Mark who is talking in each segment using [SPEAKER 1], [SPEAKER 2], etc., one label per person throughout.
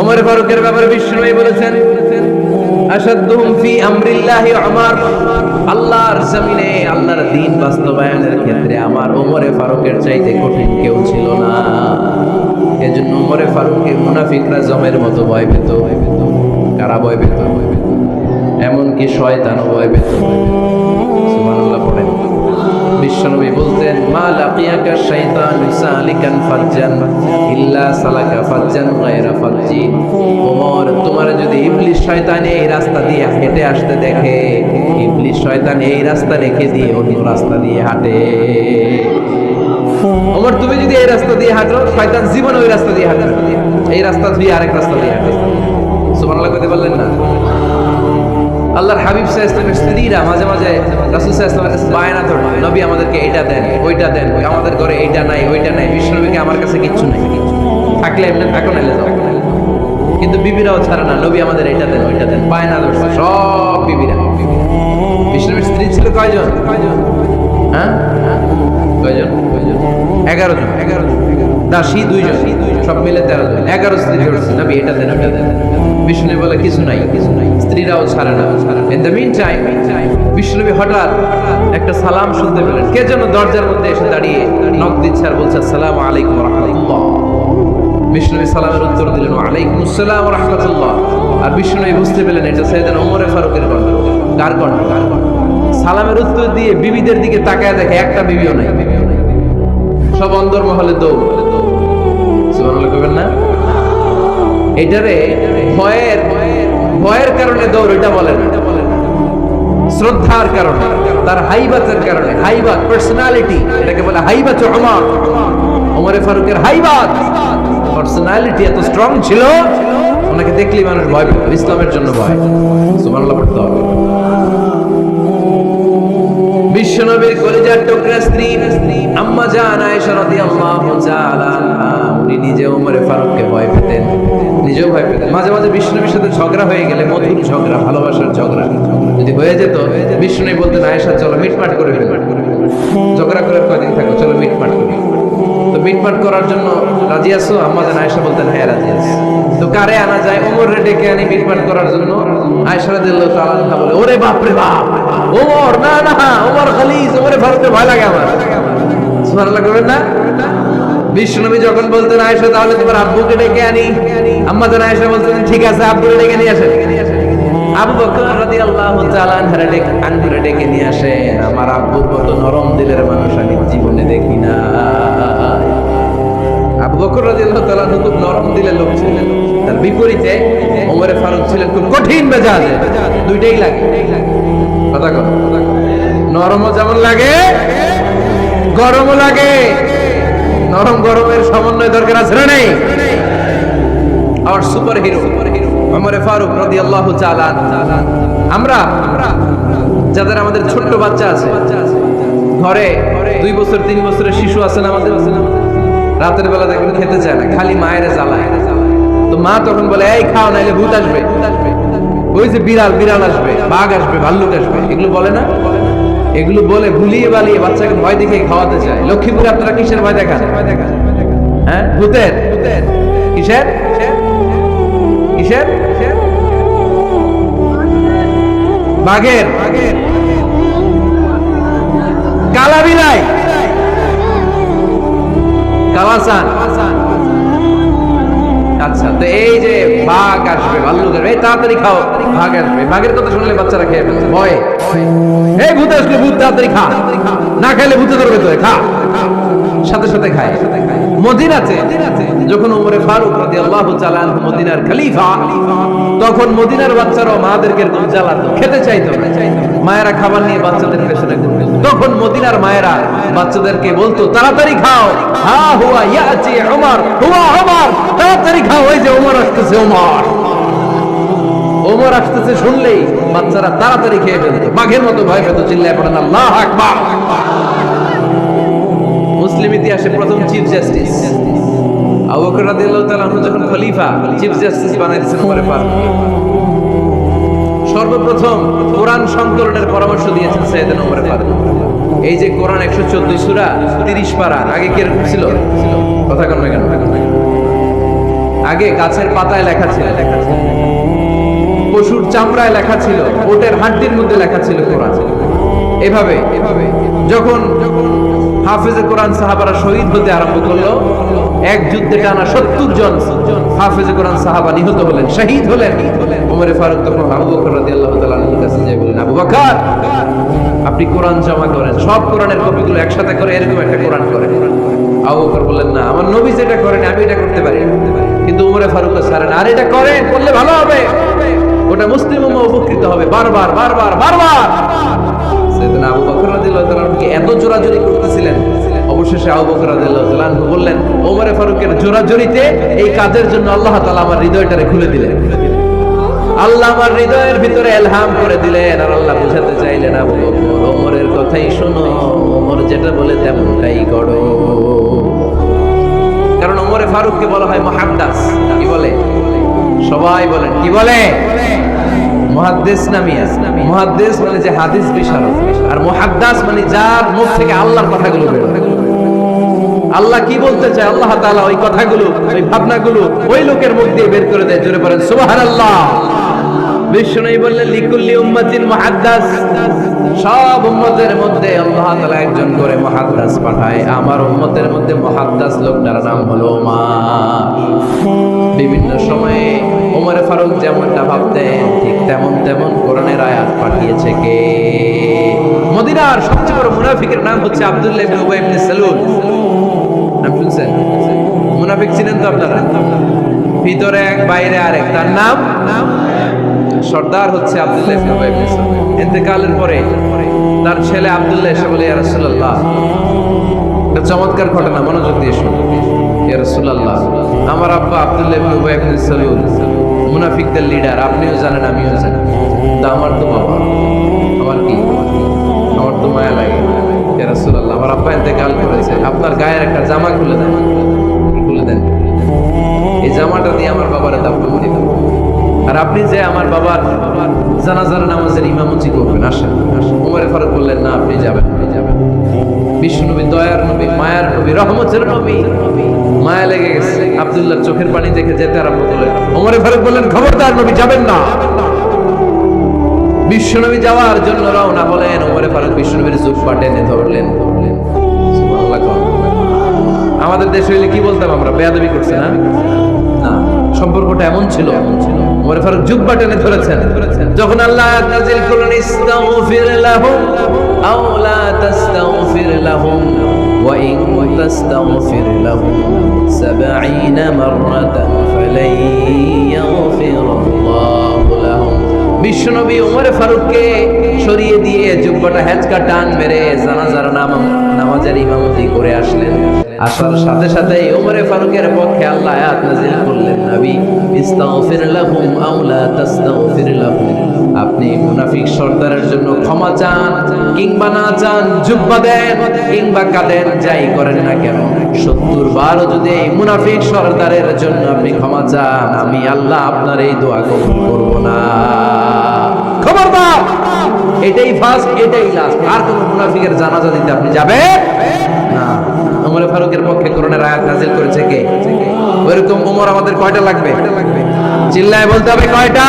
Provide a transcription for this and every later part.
[SPEAKER 1] ওমর ফারুকের ব্যাপারে বলেছেন ফি আমরিল্লাহি আমার আল্লাহর জমিনে আল্লাহর বাস্তবায়নের ক্ষেত্রে আমার ফারুকের চাইতে কঠিন কেউ ছিল না। এজন্য ওমরে ফারুককে মুনাফিকরা জমের মতো ভয় পেত। কারা ভয় পেত? এমনকি শয়তানও ভয় পেত। সুবহানাল্লাহ, পড়েন। বিশ্বনবী বলতেন, মা লাকিয়াকা শাইতান সালিকান ফাজ্জান ইল্লা সালাকা ফাজ্জান গায়রা ফাজ্জিন ওমর, তোমার যদি ইবলিস শয়তান এই রাস্তা দিয়ে হেঁটে আসতে দেখে ইবলিস শয়তান এই রাস্তা রেখে দিয়ে অন্য রাস্তা দিয়ে হাঁটে। ওমর, তুমি যদি এই রাস্তা দিয়ে হাঁটো, শয়তান জীবন ওই রাস্তা দিয়ে হাঁটে। এই রাস্তা দিয়ে আরেক রাস্তা দিয়ে হাঁটে। সুবহানাল্লাহ কইতে পারলেন না? আল্লাহর হাবিব সাহা ইসলামের স্ত্রীরা মাঝে মাঝে রাসুল সাহা ইসলামের বায়না ধরতো, নবী আমাদেরকে এইটা দেন, ওইটা দেন আমাদের ঘরে এইটা নাই, ওইটা নাই, বিশ্বনবীকে আমার কাছে কিচ্ছু নাই। থাকলে এমনি থাকো নাইলে যাও। কিন্তু বিবিরাও ছাড়ে না, নবী, আমাদের এইটা দেন, ওইটা দেন। বায়না ধরছে, সব বিবিরা। বিষ্ণুবীর স্ত্রী ছিল কয়জন? হ্যাঁ? কয়জন? কয়জন এগারো জন। এগারো জন দাসী দুইজন, সব মিলে তেরো জন। এগারো স্ত্রী ধরছে নবী, এটা দেন, ওইটা দেন। বিষ্ণু বলে, কিছু নাই কিছু নাই। স্ত্রীরাও ছাড়ে না। ইন দ্য মিন টাইম বিষ্ণুনবী হঠাৎ একটা সালাম শুনতে পেলেন। কে যেন দরজার মধ্যে এসে দাঁড়িয়ে নক দিচ্ছে আর বলছে, আসসালামু আলাইকুম রহমতুল্লাহ। বিষ্ণুনবী সালামের উত্তর দিলেন আলাইকুম আসসালাম রহমতুল্লাহ। আর বিষ্ণুনবী বুঝতে পেলেন, এটা সৈয়দান ওমরে ফারুকের কণ্ঠ কার কণ্ঠ সালামের উত্তর দিয়ে বিবিদের দিকে তাকায় দেখে একটা বিবিও নাই। সব অন্দরমহলে দৌড়। সুবহানাল্লাহ কইবেন না? এটারে ভয়ের ভয়ের কারণে দৌড়, এটা বলে না। শ্রদ্ধার কারণে, তার হাইবাতের কারণে, হাইবাত পার্সোনালিটি এটাকে বলে হাইবাত ওমর ওমরে ফারুকের হাইবাত। পার্সোনালিটি এত স্ট্রং ছিল, ওনাকে দেখলেই মানুষ ভয় পেত, ইসলামের জন্য ভয়। সুবহানাল্লাহ, পড়তে হবে। বিশ্বনবীর কলিজার টুকরা স্ত্রী, আম্মা জান আয়েশা রাদিয়াল্লাহু তাআলা উনি নিজে ওমরে ফারুককে ভয় পেতেন, নিজেও ভয় পেতেন। মাঝে মাঝে বিষ্ণুবীর সাথে ঝগড়া হয়ে গেলে মধুর ঝগড়া, ভালোবাসার ঝগড়া। যদি হয়ে যেত বিষ্ণু বলতেন, আয়েশা, চলো মিটমাট করে ঝগড়া করে কয়দিন থাকো, চলো মিটমাট করি। তো মিটমাট করার জন্য রাজি আছো? আম্মা জান আয়েশা বলতেন হ্যাঁ রাজি আছি। তো কারে আনা যায়? ওমর ডেকে আনি মিটমাট করার জন্য। আয়েশা রাদিয়াল্লাহু তাআলা বলে, ওরে বাপ রে বাপ! ওমর, না না, ওমর খালিস ওমরে ভয় লাগে আমার। সুবহানাল্লাহ করবেন না? যখন বলতেন, আয়েশা, তাহলে তোমার আব্বুকে ডেকে আনি। আম্মা জান আয়েশা বলতেন, ঠিক আছে আব্বুকে ডেকে নিয়ে আসেন। আবু বকর রাদিয়াল্লাহু তাআলা ডেকে নিয়ে আমার কত নরম দিলের মানুষ, আমি জীবনে দেখি না। আবু বকর রাদিয়াল্লাহু তাআলা খুব নরম দিলের লোক ছিলেন। তার বিপরীতে ওমরে ফারুক ছিলেন খুব কঠিন মেজাজে। দুইটাই লাগে। নরমও যেমন লাগে, গরমও লাগে। নরম গরমের সমন্বয় দরকার আছে না নেই? আমার সুপার হিরো ওমরে ফারুক রাদিয়াল্লাহু তাআলা আমরা, যাদের আমাদের ছোট্ট বাচ্চা আছে, ঘরে দুই বছর, তিন বছরের শিশু আছে না আমাদের? রাতের বেলা দেখবেন খেতে চায় না, খালি মায়ের জ্বালায়। তো মা তখন বলে, এই খাও, নাইলে ভূত আসবে। ওই যে বিড়াল বিড়াল আসবে বাঘ আসবে ভাল্লুক আসবে এগুলো বলে না? এগুলো বলে ভুলিয়ে বালিয়ে বাচ্চাকে ভয় দেখে খাওয়াতে চায়। লক্ষ্মীপুরে আপনারা কিসের ভয় দেখান? হ্যাঁ? ভূতের? কিসের? কিসের? বাঘের। কালা বিলাই কালাসান। আচ্ছা তো এই যে বাঘ আসবে এই তাড়াতাড়ি খাও। বাঘ আসবে, বাঘের কথা শুনলে বাচ্চারা খেয়ে এই ভূত আসলে ভূত, তাড়াতাড়ি খা। না খাইলে ধরবে তোরে, খা। সাথে সাথে খায়। মদিনাতে যখন উমরে ফারুক রাদিয়াল্লাহু তাআলা মদিনার খলিফা, তখন মদিনার বাচ্চারাও মাদেরকে জ্বালাতো, খেতে চাইতো মায়েরা খাবার নিয়ে বাচ্চাদের পেছনে তখন মদিনার মায়েরা বাচ্চাদেরকে বলতো, তাড়াতাড়ি খাও। হা হুয়া ইয়াতি উমর। হুয়া উমর, তাড়াতাড়ি খাও। ওই যে উমর আসতেছে, উমর। ওমর আসতেছে শুনলেই বাচ্চারা তাড়াতাড়ি খেয়ে ফেলতো। বাঘের মতো ভয় পেত, চিল্লায় পড়েন আল্লাহ আকবার। মুসলিম ইতিহাসে প্রথম চিফ জাস্টিস। আবু বকর রাদিয়াল্লাহু তাআলা যখন খলিফা, চিফ জাস্টিস বানাইছেন ওমরে ফারুক। সর্বপ্রথম কোরআন সংকলনের পরামর্শ দিয়েছেন সৈয়দনা ওমরে ফারুক। এই যে কোরআন 114 সূরা 30 পারা, আগে কি ছিল? কথা কোন কেন? আগে গাছের পাতায় লেখা ছিল। পশুর চামড়ায় লেখা ছিল। ওটের হাড্ডির মধ্যে লেখা ছিল কোরআন। এভাবে এভাবে যখন হাফেজে কোরআন সাহাবারা শহীদ হতে আরম্ভ করল, এক যুদ্ধে টানা সত্তর জন হাফেজে কোরআন সাহাবা নিহত হলেন, শহীদ হলেন হলেন। উমরে ফারুক তখন আবু বকর রাদিয়াল্লাহু তাআলার কাছে যাই বলেন, আবু বকর, আপনি কোরআন জমা করেন, সব কোরআনের কপিগুলো একসাথে করে এরকম একটা কোরআন করেন। আবু বকর বললেন, না, আমার নবী যেটা করেন, আমি এটা করতে পারি কিন্তু উমরে ফারুক সারেন আর এটা করেন, করলে ভালো হবে। ওটা মুসলিম উপকৃত হবে, বারবার বারবার বারবার। সেদিন আবু বকর রাদিয়াল্লাহু তাআলা আমাকে এত করতেছিলেন। অবশেষে আবু বকর রাদিয়াল্লাহু তাআলা বললেন, ওমরে ফারুকের জোরাজুরিতে এই কাজের জন্য আল্লাহ তাআলা আমার হৃদয়টারে খুলে দিলেন। আল্লাহ আমার হৃদয়ের ভিতরে এলহাম করে দিলেন, আর আল্লাহ বুঝাতে চাইলেন ওমরের কথাই শোনো, ওমর যেটা বলে তেমনটাই করো। কারণ ওমরে ফারুককে বলা হয় মহাদ্দাস। কি বলে? সবাই বলেন, কি বলে? মুহাদ্দিস নামিয়া মুহাদ্দিস মানে যে হাদিস বিশারদ, আর মুহাদ্দাস মানে যার মুখ থেকে আল্লাহর কথাগুলো বের আল্লাহ কি বলতে চায়? আল্লাহ তাআলা ওই কথাগুলো, ওই ভাবনাগুলো ওই লোকের মুখ দিয়ে বের করে দেয়, জোরে বলেন, সুবহানাল্লাহ। লিকুল্লি উম্মাতিন মুহাদ্দাস। সব উম্মতের মধ্যে আল্লাহ তাআলা একজন করে মুহাদ্দাস পাঠায়। আমার উম্মতের মধ্যে মুহাদ্দাস নাম হলো বিভিন্ন সময়ে ওমর ফারুক যেমনটা ভাবতেন, ঠিক তেমন তেমন কোরআনের আয়াত পাঠিয়েছে কে? মদিনার সবচেয়ে বড় মুনাফিকের নাম হচ্ছে আব্দুল্লাহ ইবনে উবাই ইবনে সালুল। নাম শুনছেন? মুনাফিক ছিলেন তো আপনারা? ভিতরে এক, বাইরে আরেক। তার নাম নাম? সর্দার হচ্ছে আব্দুল্লাহ ইবনে উবাই ইবনে সালুল ইন্তেকালের পরে তার ছেলে আব্দুল্লাহ এসে বলে, ইয়া রাসূলুল্লাহ। একটা চমৎকার ঘটনা, মনোযোগ দিয়ে শুনুন। ইয়া রাসূলুল্লাহ, আমার আব্বা ইবনে উবাই ইবনে সালুল মুনাফিকদের লিডার আপনিও জানেন, আমিও জানি। তা আমার তো বাবা, আমার কি? আমার তো মায়া লাগে। ইয়া রাসূলুল্লাহ, আমার আব্বা ইন্তেকাল করেছে। আপনার গায়ের একটা জামা খুলে দেন। খুলে দেন? এই জামাটা দিয়ে আমার বাবারে দাফন করে দেন। আর আপনি যে আমার বাবার জানাজার নামাজের ইমামতি করবেন, আসেন। উমরে ফারুক বললেন, না, আপনি যাবেন আপনি যাবেন বিষ্ণু নবী দয়ার নবী, মায়ার নবী, রহমতের নবী। মায়া লেগে গেছে। আব্দুল্লাহ চোখের পানি দেখে যেতে আরম্ভ করলেন। ওমরে ফারুক বললেন, খবরদার নবী, যাবেন না। যাওয়ার জন্য রওনা হলেন। ফারুক ধরলেন। আমাদের দেশে হইলে কি বলতাম আমরা? বেয়াদবি করছে না। সম্পর্কটা এমন ছিল। ওমরে ফারুক জুব্বা টেনে ধরেছেন, যখন আল্লাহ নাজিল করলেন, ইস্তাগফির লাহুম আও লা তাস্তাগফির লাহুম ওয়া ইন তাস্তাগফির লাহুম 70 মাররাতান ফালাই ইয়াগফিরাল্লাহু বিশ্বনবী উমর ফারুককে সরিয়ে দিয়ে জুব্বাটা হেঁচকা টান মেরে জানাজার নাম নামাজের ইমামতি করে আসলেন। আসার সাথে সাথে উমরে ফারুকের পক্ষে আল্লাহ আয়াত নাযিল করলেন, নবী, ইস্তাগফির লাহুম আও লা তাস্তাগফির লাহুম। আপনি মুনাফিক সর্দারের জন্য ক্ষমা চান, কিংবা না চান, জুব্বা দেন, কিংবা কাঁদেন, যাই করেন না কেন। সত্তর বারও যদি এই মুনাফিক সর্দারের জন্য আপনি ক্ষমা চান, আমি আল্লাহ আপনার এই দোয়া কবুল করব না। খবরদার। এটাই ফার্স্ট এটাই লাস্ট আর মুনাফিকের জানাজা দিতে আপনি যাবেন? না। ওমর ফারুকের পক্ষে করোনার আয়াত নাজিল করেছে কে? ওইরকম ওমর আমাদের কয়টা লাগবে? চিল্লায় বলতে হবে কয়টা?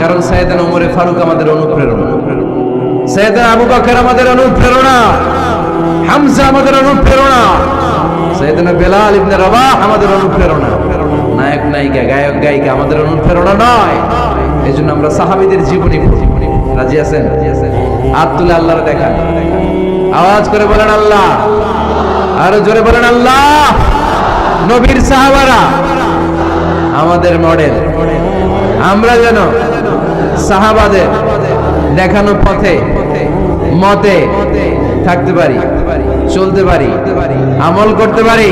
[SPEAKER 1] কারণ সাইয়েদান ওমরে ফারুক আমাদের অনুপ্রেরণা। সাইয়েদান আবু বকর আমাদের অনুপ্রেরণা। হামজা আমাদের অনুপ্রেরণা। বেলাল ইবনে রাবাহ আমাদের অনুপ্রেরণা। নায়ক, নায়িকা, গায়ক, গায়িকা আমাদের অনুপ্রেরণা নয়। এই জন্য আমরা সাহাবিদের জীবনী পড়ি। রাজি আছেন? হাত তুলে আল্লাহর দেখান আওয়াজ করে বলেন আল্লাহ। আরও জোরে বলেন আল্লাহ। নবীর সাহাবারা, আমাদের মডেল। আমরা যেন সাহাবাদের দেখানো পথে, মতে থাকতে পারি, চলতে পারি, আমল করতে পারি,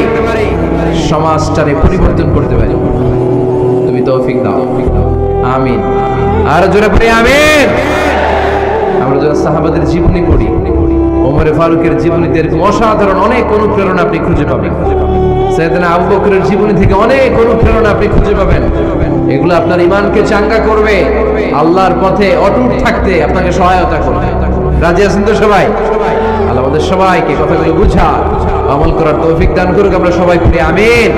[SPEAKER 1] সমাজটারে পরিবর্তন করতে পারি। তুমি তৌফিক দাও। আমিন। আর জোরে পড়ি আমিন। আমরা যখন সাহাবাদের জীবনী পড়ি, ওমরে ফারুকের জীবনীতে এরকম অসাধারণ অনেক অনুপ্রেরণা আপনি খুঁজে পাবেন। সেদিন আবু বকরের জীবনী থেকে অনেক অনুপ্রেরণা আপনি খুঁজে পাবেন। এগুলো আপনার ইমানকে চাঙ্গা করবে, আল্লাহর পথে অটুট থাকতে আপনাকে সহায়তা করবে। রাজি আছেন তো সবাই? আল্লাহ আমাদের সবাইকে কথাগুলো বুঝা আমল করার তৌফিক দান করুক, আমরা সবাই পড়ি, আমিন।